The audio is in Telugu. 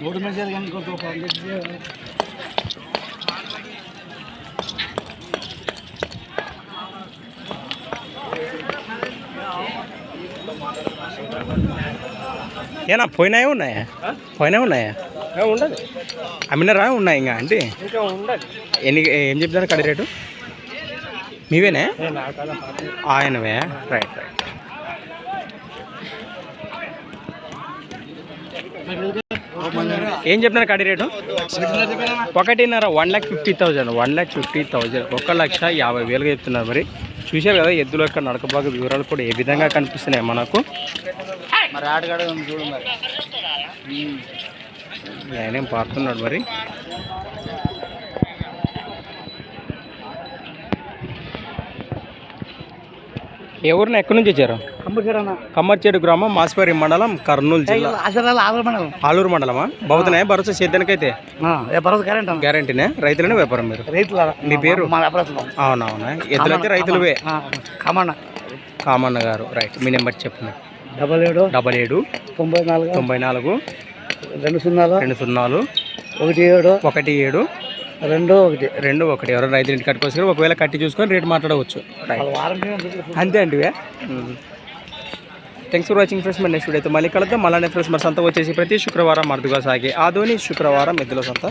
మూడు నిమిషాలు కానీ ఇంకొక ఏనా పోయినాయా ఉన్నాయా? పోయినా ఉన్నాయా? ఉండదు. అమ్మినారా ఉన్నాయి ఇంకా అంటే ఇంకా ఉండదు. ఎన్ని ఏం చెప్తారు కడి రేటు? మీవేనే? ఆయనవే? Right right. ఏం చెప్తున్నారు కడి రేటు? ఒకటిన్నర one lakh fifty thousand one lakh fifty thousand ఒక లక్ష యాభై వేలుగా చెప్తున్నారు మరి. చూశారు కదా ఎద్దుల యొక్క నడకబాగ వివరాలు కూడా ఏ విధంగా కనిపిస్తున్నాయి మనకు? మరి ఆటగాడు చూడు మరి. నేనేం పాడుతున్నాడు మరి? ఏ ఊరిని ఎక్కడి నుంచి వచ్చారు? కమ్మర్చేడు గ్రామం మాస్పేరి మండలం కర్నూలు జిల్లా. ఆలూరు మండలమా? బాగుతున్నాయా? భరోసా పర్వత కరెంట్ గ్యారంటీనే? రైతులనే వ్యాపారం మీరు? మీ పేరు? అవునవునా. ఎద్దులైతే రైతులవే. కమన్న. కామన్న గారు. రైట్. మీ నెంబర్ చెప్పండి. డబల్ ఏడు. డబల్ ఏడు. తొంభై నాలుగు. తొంభై నాలుగు. రెండు సున్నాలు. రెండు సున్నాలు. ఒకటి ఏడు. ఒకటి ఏడు. రెండు ఒకటి రెండు ఒకటి. ఎవరైనా రైతులు ఇంటి కట్టుకోవచ్చు ఒకవేళ కట్టి చూసుకొని రేట్ మాట్లాడవచ్చు. రైట్ అంతే అండి థ్యాంక్స్ ఫర్ వాచింగ్ ఫ్రెండ్స్ మరి నెక్స్ట్ వీడియో అయితే మళ్ళీ కలుద్దాం. మళ్ళీ ఫ్రెండ్స్ మరి సంత వచ్చేసి ప్రతి శుక్రవారం అరుదుగా సాగే ఆదోని శుక్రవారం ఎద్దుల సంత.